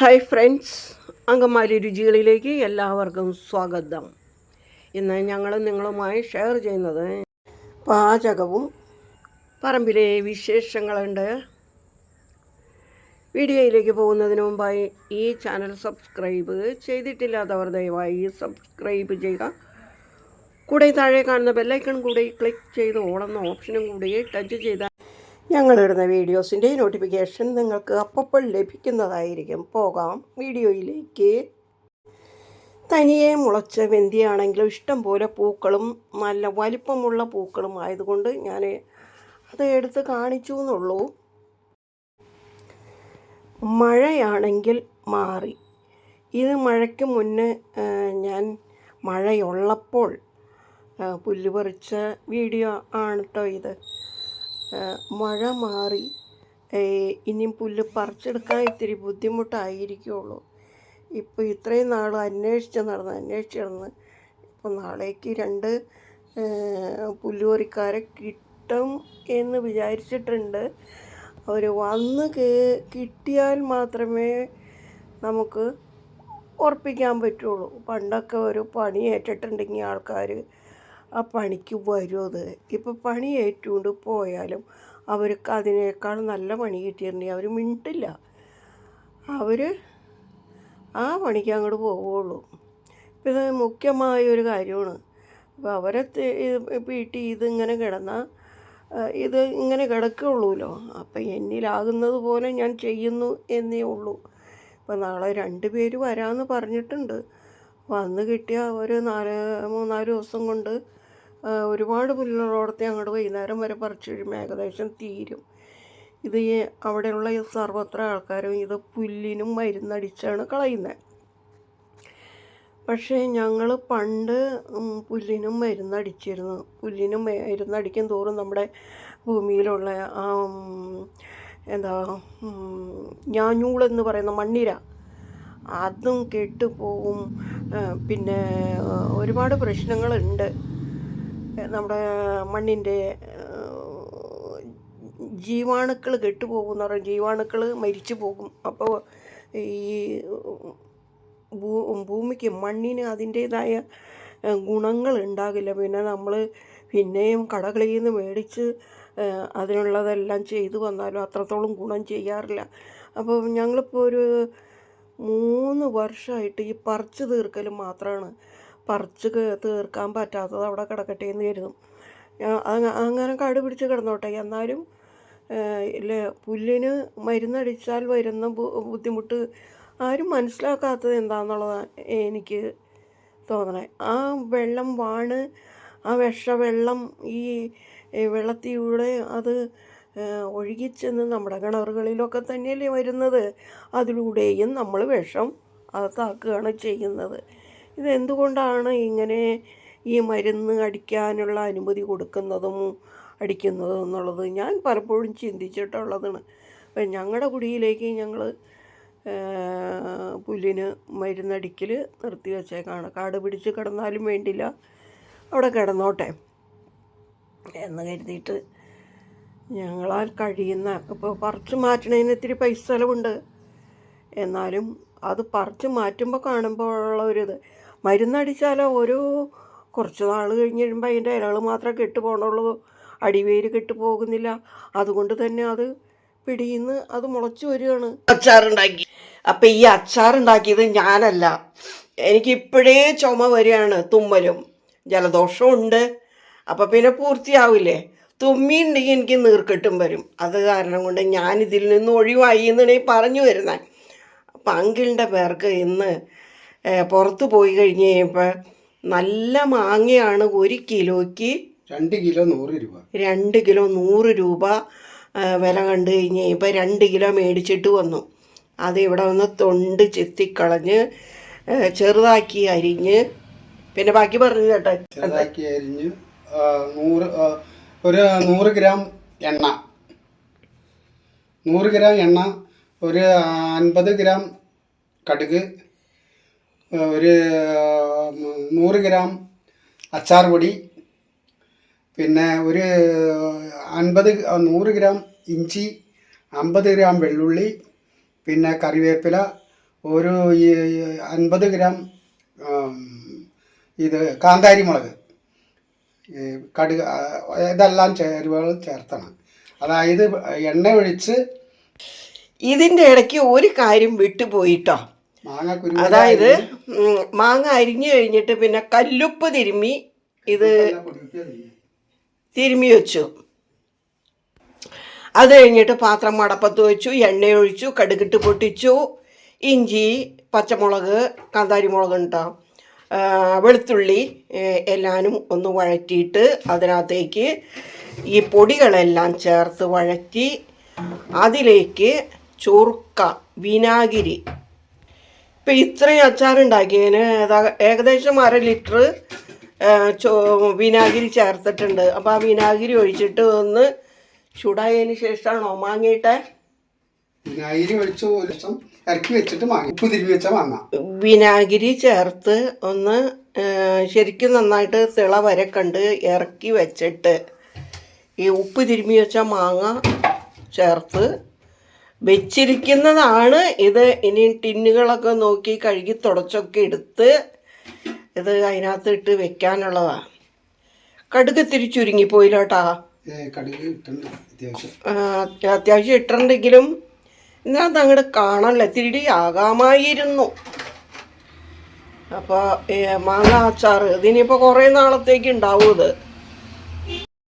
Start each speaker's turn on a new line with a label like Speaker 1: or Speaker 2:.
Speaker 1: Hi friends Angamaly രുചികളിലേക്ക് എല്ലാവർക്കും സ്വാഗതം. ഇന്ന് ഞങ്ങൾ നിങ്ങളുമായി ഷെയർ ചെയ്യുന്നത് പാചകവും പറമ്പിലെ വിശേഷങ്ങളുണ്ട്. വീഡിയോയിലേക്ക് പോകുന്നതിന് മുമ്പായി ഈ ചാനൽ സബ്സ്ക്രൈബ് ചെയ്തിട്ടില്ലാത്തവർ ദയവായി സബ്സ്ക്രൈബ് ചെയ്യുക. കൂടെ താഴെ കാണുന്ന ബെല്ലൈക്കൺ കൂടി ക്ലിക്ക് ചെയ്ത് ഓണെന്ന ഓപ്ഷനും കൂടി ടച്ച് ചെയ്താൽ ഞങ്ങളിടുന്ന വീഡിയോസിന്റെ നോട്ടിഫിക്കേഷൻ നിങ്ങൾക്ക് അപ്പോൾ ലഭിക്കുന്നതായിരിക്കും. പോകാം വീഡിയോയിലേക്ക്. തനിയെ മുളച്ച വെന്തിയാണെങ്കിലും ഇഷ്ടം പോലെ പൂക്കളും നല്ല വലിപ്പമുള്ള പൂക്കളും ആയതുകൊണ്ട് ഞാൻ അത് എടുത്ത് കാണിച്ചു എന്നുള്ളൂ മഴയാണെങ്കിൽ മാറി. ഇത് മഴയ്ക്ക് മുന്നേ ഞാൻ മഴയുള്ളപ്പോൾ പുല്ല് പറിച്ച വീഡിയോ ആണ് കേട്ടോ ഇത്. മഴ മാറി. ഇനിയും പുല്ല് പറിച്ചെടുക്കാൻ ഇത്തിരി ബുദ്ധിമുട്ടായിരിക്കുള്ളൂ. ഇപ്പോൾ ഇത്രയും നാൾ അന്വേഷിച്ച് നടന്ന് അന്വേഷിച്ച് നടന്ന് ഇപ്പോൾ നാളേക്ക് രണ്ട് പുല്ലുപറിക്കാരെ കിട്ടും എന്ന് വിചാരിച്ചിട്ടുണ്ട്. അവർ വന്ന് കിട്ടിയാൽ മാത്രമേ നമുക്ക് ഉറപ്പിക്കാൻ പറ്റുള്ളൂ. പണ്ടൊക്കെ ഒരു പണി ഏറ്റിട്ടുണ്ടെങ്കിൽ ആൾക്കാർ ആ പണിക്ക് വരും അത്? ഇപ്പോൾ പണി ഏറ്റുകൊണ്ട് പോയാലും അവർക്ക് അതിനേക്കാൾ നല്ല പണി കിട്ടിയിട്ടുണ്ടെങ്കിൽ അവർ മിണ്ടില്ല. അവർ ആ പണിക്ക് അങ്ങോട്ട് പോവുള്ളൂ. ഇപ്പം ഇത് മുഖ്യമായ ഒരു കാര്യമാണ്. അപ്പോൾ അവരെ വീട്ടിൽ ഇതിങ്ങനെ കിടന്നാൽ ഇത് ഇങ്ങനെ കിടക്കുള്ളൂല്ലോ അപ്പം എന്നിലാകുന്നത് പോലെ ഞാൻ ചെയ്യുന്നു എന്നേ ഉള്ളൂ. ഇപ്പം നാളെ രണ്ട് പേര് വരാമെന്ന് പറഞ്ഞിട്ടുണ്ട്. വന്ന് കിട്ടിയ ഒരു നാല് മൂന്നാൽ ദിവസം കൊണ്ട് ഒരുപാട് പുല്ലുള്ളോടത്തെ അങ്ങോട്ട് വൈകുന്നേരം വരെ പറിച്ചു കഴിയുമ്പോൾ ഏകദേശം തീരും. ഇത് അവിടെയുള്ള സർവത്ര ആൾക്കാരും ഇത് പുല്ലിനും മരുന്നടിച്ചാണ് കളയുന്നത് പക്ഷേ ഞങ്ങൾ പണ്ട് പുല്ലിനും മരുന്നടിച്ചിരുന്നു. പുല്ലിനും മരുന്നടിക്കും തോറും നമ്മുടെ ഭൂമിയിലുള്ള ആ എന്താ ഞാഞ്ഞൂളെന്ന് പറയുന്ന മണ്ണിര അതും കെട്ടുപോകും പിന്നെ ഒരുപാട് പ്രശ്നങ്ങളുണ്ട്. നമ്മുടെ മണ്ണിന്റെ ജീവാണുക്കൾ കെട്ടുപോകും എന്ന് പറയും ജീവാണുക്കൾ മരിച്ചു പോകും. അപ്പോൾ ഈ ഭൂ ഭൂമിക്ക് മണ്ണിന് അതിന്റേതായ ഗുണങ്ങൾ ഉണ്ടാകില്ല. പിന്നെ നമ്മൾ പിന്നെയും കടകളിൽ നിന്ന് മേടിച്ച് അതിനുള്ളതെല്ലാം ചെയ്തു വന്നാലും അത്രത്തോളം ഗുണം ചെയ്യാറില്ല. അപ്പോൾ ഞങ്ങളിപ്പോൾ ഒരു മൂന്ന് വർഷമായിട്ട് ഈ പറിച്ചു തീർക്കൽ മാത്രമാണ്. പറിച്ച് തീർക്കാൻ പറ്റാത്തത് അവിടെ കിടക്കട്ടെ എന്ന് കരുതും അങ്ങനെ കാട് പിടിച്ച് കിടന്നോട്ടെ. എന്നാലും ഇല്ല പുല്ലിന് മരുന്നടിച്ചാൽ വരുന്ന ബുദ്ധിമുട്ട് ആരും മനസ്സിലാക്കാത്തത് എന്താണെന്നുള്ളതാണ് എനിക്ക് തോന്നണേ. ആ വെള്ളം വാണ് ആ വിഷവെള്ളം ഈ വെള്ളത്തിലൂടെ അത് ഒഴുകിച്ചെന്ന് നമ്മുടെ കിണറുകളിലൊക്കെ തന്നെയല്ലേ വരുന്നത്. അതിലൂടെയും നമ്മൾ വിഷം അകത്താക്കുകയാണ് ചെയ്യുന്നത്. ഇതെന്തുകൊണ്ടാണ് ഇങ്ങനെ ഈ മരുന്ന് അടിക്കാനുള്ള അനുമതി കൊടുക്കുന്നതും അടിക്കുന്നതും എന്നുള്ളത്? ഞാൻ പലപ്പോഴും ചിന്തിച്ചിട്ടുള്ളതാണ്. അപ്പം ഞങ്ങളുടെ കുടിയിലേക്ക് ഞങ്ങൾ പുല്ലിന് മരുന്നടിക്കൽ നിർത്തി വെച്ചേക്കാണ്. കാട് പിടിച്ച് കിടന്നാലും വേണ്ടില്ല. അവിടെ കിടന്നോട്ടെ എന്ന് കരുതിയിട്ട് ഞങ്ങളാൽ കഴിയുന്ന ഇപ്പോൾ പറിച്ച് മാറ്റണതിന് ഇത്തിരി പൈസ ചിലവുണ്ട്. എന്നാലും അത് പറിച്ച് മാറ്റുമ്പോൾ കാണുമ്പോൾ ഉള്ള ഒരു ഇത് മരുന്നടിച്ചാലോ ഓരോ കുറച്ച് നാൾ കഴിഞ്ഞ് കഴിയുമ്പോൾ അതിന്റെ ഇലകൾ മാത്രമേ കെട്ട് പോകണുള്ളൂ അടിവേര് കെട്ട് പോകുന്നില്ല. അതുകൊണ്ട് തന്നെ അത് പിടിയിന്ന് അത് മുളച്ചു വരികയാണ്. അച്ചാറുണ്ടാക്കി. അപ്പം ഈ അച്ചാറുണ്ടാക്കിയത് ഞാനല്ല. എനിക്കിപ്പോഴേ ചുമ വരികയാണ് തുമ്മലും. ജലദോഷമുണ്ട് അപ്പം പിന്നെ പൂർത്തിയാവില്ലേ? തുമ്മിയുണ്ടെങ്കിൽ എനിക്ക് നീർക്കെട്ടും വരും. അത് കാരണം കൊണ്ട് ഞാൻ ഇതിൽ നിന്ന് ഒഴിവായി എന്നാണ് പറഞ്ഞു വരുന്നത്. അപ്പം അങ്കിളിന്റെ പേർക്ക് ഇന്ന് പുറത്ത് പോയി കഴിഞ്ഞ് കഴിയുമ്പോൾ നല്ല മാങ്ങയാണ് ഒരു കിലോയ്ക്ക്
Speaker 2: രണ്ട് കിലോ നൂറ് രൂപ.
Speaker 1: രണ്ട് കിലോ നൂറ് രൂപ വില കണ്ടു കഴിഞ്ഞ് ഇപ്പോൾ രണ്ട് കിലോ മേടിച്ചിട്ട് വന്നു. അത് ഇവിടെ വന്ന് തൊണ്ട് ചെത്തിക്കളഞ്ഞ് ചെറുതാക്കി അരിഞ്ഞ്. പിന്നെ ബാക്കി പറഞ്ഞു കേട്ടെ.
Speaker 2: ചെറുതാക്കി അരിഞ്ഞ് നൂറ് ഒരു നൂറ് ഗ്രാം എണ്ണ. നൂറ് ഗ്രാം എണ്ണ ഒരു അൻപത് ഗ്രാം കടുക് ഒരു നൂറ് ഗ്രാം അച്ചാർ പൊടി പിന്നെ ഒരു അൻപത് നൂറ് ഗ്രാം ഇഞ്ചി അമ്പത് ഗ്രാം വെള്ളുള്ളി പിന്നെ കറിവേപ്പില ഒരു അൻപത് ഗ്രാം ഇത് കാന്താരി മുളക്. കടുക ഇതെല്ലാം ചേരുവകൾ ചേർത്തണം. അതായത് എണ്ണ ഒഴിച്ച്
Speaker 1: ഇതിന്റെ ഇടയ്ക്ക് ഒരു കാര്യം വിട്ടുപോയിട്ടോ? അതായത് മാങ്ങ അരിഞ്ഞു കഴിഞ്ഞിട്ട് പിന്നെ കല്ലുപ്പ് തിരുമ്മി ഇത് തിരുമ്മി വെച്ചു. അത് കഴിഞ്ഞിട്ട് പാത്രം മടപ്പത്ത് വെച്ചു എണ്ണ ഒഴിച്ചു കടുകിട്ട് പൊട്ടിച്ചു. ഇഞ്ചി പച്ചമുളക് കാന്താരി മുളക് ഉണ്ടോ വെളുത്തുള്ളി എല്ലാനും ഒന്ന് വഴറ്റിയിട്ട് അതിനകത്തേക്ക് ഈ പൊടികളെല്ലാം ചേർത്ത് വഴറ്റി അതിലേക്ക് ചൊറുക്ക വിനാഗിരി ഇപ്പം ഇത്രയും അച്ചാറുണ്ടാക്കിയതിന് ഏകദേശം അര ലിറ്റർ ചോ വിനാഗിരി ചേർത്തിട്ടുണ്ട്. അപ്പോൾ ആ വിനാഗിരി ഒഴിച്ചിട്ട് ഒന്ന് ചൂടായതിന് ശേഷമാണോ മാങ്ങിയിട്ട്?
Speaker 2: വിനാഗിരി ഒഴിച്ച് ഇറക്കി വെച്ചിട്ട് മാങ്ങ ഉപ്പ് മാങ്ങ.
Speaker 1: വിനാഗിരി ചേർത്ത് ഒന്ന് ശരിക്കും നന്നായിട്ട് തിള വരെ കണ്ട് ഇറക്കി വെച്ചിട്ട് ഈ ഉപ്പ് തിരുമ്മി വെച്ച മാങ്ങ ചേർത്ത് വെച്ചിരിക്കുന്നതാണ്. ഇത് ഇനി ടിന്നുകളൊക്കെ നോക്കി കഴുകി തുടച്ചൊക്കെ എടുത്ത് ഇത് അതിനകത്ത് ഇട്ട് വെക്കാനുള്ളതാണ് കടുക് തിരിച്ചുരുങ്ങിപ്പോയില്ലോട്ടാ
Speaker 2: പോയില്ലോട്ടാ. അത്യാവശ്യം.
Speaker 1: ഇട്ടുണ്ടെങ്കിലും എന്നാ ഇട്ടിട്ടുണ്ടെങ്കിലും ഇതിനകത്ത് അങ്ങോട്ട് കാണാനില്ല. തിരി ആകാമായിരുന്നു. അപ്പോൾ മാങ്ങ അച്ചാർ ഇതിനിപ്പോൾ കുറേ നാളത്തേക്ക് ഉണ്ടാവും ഇത്